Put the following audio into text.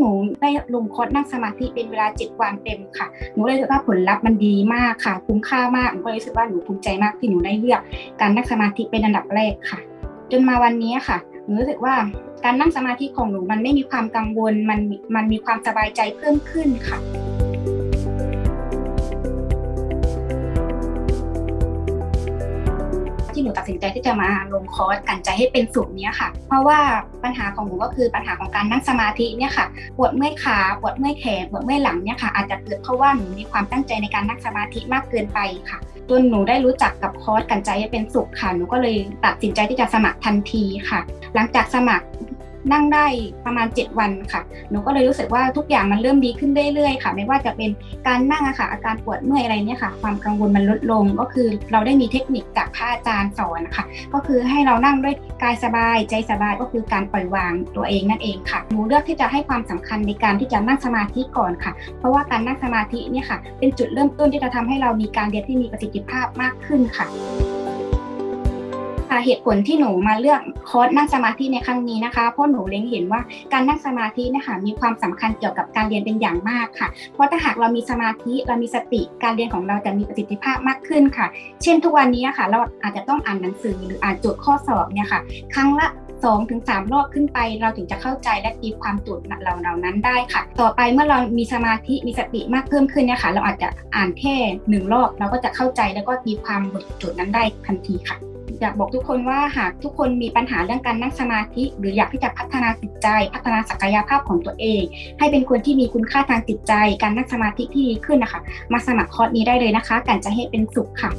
หนูได้ลงคอร์สนั่งสมาธิเป็นเวลาเจ็ดวันเต็มค่ะ หนูเลยรู้สึกว่าผลลัพธ์มันดีมากค่ะ คุ้มค่ามาก หนูก็เลยรู้สึกว่าหนูภูมิใจมากที่หนูได้เลือก การนั่งสมาธิเป็นอันดับแรกค่ะ จนมาวันนี้ค่ะ หนูรู้สึกว่าการนั่งสมาธิของหนูมันไม่มีความกังวล มันมันมีความสบายใจเพิ่มขึ้นค่ะ ที่หนูตัดสินใจที่จะมาลงคอร์สกันใจให้เป็นสุขเนี้ยค่ะ เพราะว่าปัญหาของหนูก็คือปัญหาของการนั่งสมาธิเนี่ยค่ะปวดเมื่อยขาปวดเมื่อยแขนปวดเมื่อยหลังเนี่ยค่ะอาจจะเกิดเพราะว่าหนูมีความตั้งใจในการนั่งสมาธิมากเกินไปค่ะจนหนูได้รู้จักกับคอร์สกันใจให้เป็นสุขค่ะหนูก็เลยตัดสินใจที่จะสมัครทันทีค่ะ หลังจากสมัคร นั่งได้ประมาณ 7 วันค่ะ หนูก็เลยรู้สึกว่าทุกอย่างมันเริ่มดีขึ้นเรื่อยๆค่ะ ไม่ว่าจะเป็นการนั่งอะค่ะ อาการปวดเมื่อยอะไรเนี่ยค่ะ ความกังวลมันลดลง ก็คือเราได้มีเทคนิคจากพระอาจารย์สอนค่ะ ก็คือให้เรานั่งด้วยกายสบายใจสบายก็คือการปล่อยวางตัวเองนั่นเองค่ะ หนูเลือกที่จะให้ความสำคัญในการที่จะนั่งสมาธิก่อนค่ะ เพราะว่าการนั่งสมาธิเนี่ยค่ะ เป็นจุดเริ่มต้นที่จะทำให้เรามีการเรียนที่มีประสิทธิภาพมากขึ้นค่ะ ค่ะเหตุผลที่หนูมาเลือกคอร์สนั่งสมาธิในครั้งนี้นะคะ เพราะหนูเล็งเห็นว่าการนั่งสมาธินะคะมีความสำคัญเกี่ยวกับการเรียนเป็นอย่างมากค่ะ เพราะถ้าหากเรามีสมาธิเรามีสติการเรียนของเราจะมีประสิทธิภาพมากขึ้นค่ะ เช่นทุกวันนี้ค่ะ เราอาจจะต้องอ่านหนังสือหรืออ่านโจทย์ข้อสอบเนี่ยค่ะ ครั้งละ2ถึง3รอบขึ้นไป เราถึงจะเข้าใจและตีความโจทย์เหล่าเหล่านั้นได้ค่ะ ต่อไปเมื่อเรามีสมาธิมีสติมากเพิ่มขึ้นเนี่ยค่ะ เราอาจจะอ่านแค่หนึ่งรอบ เราก็จะเข้าใจแล้วก็ตีความบทโจทย์นั้นได้ทันทีค่ะ อยากบอกทุกคนว่าหากทุกคนมีปัญหาเรื่องการนั่งสมาธิ หรืออยากที่จะพัฒนาจิตใจ พัฒนาศักยภาพของตัวเอง ให้เป็นคนที่มีคุณค่าทางจิตใจ การนั่งสมาธิที่ดีขึ้นนะคะ มาสมัครคอร์สนี้ได้เลยนะคะกันจะให้เป็นสุขค่ะ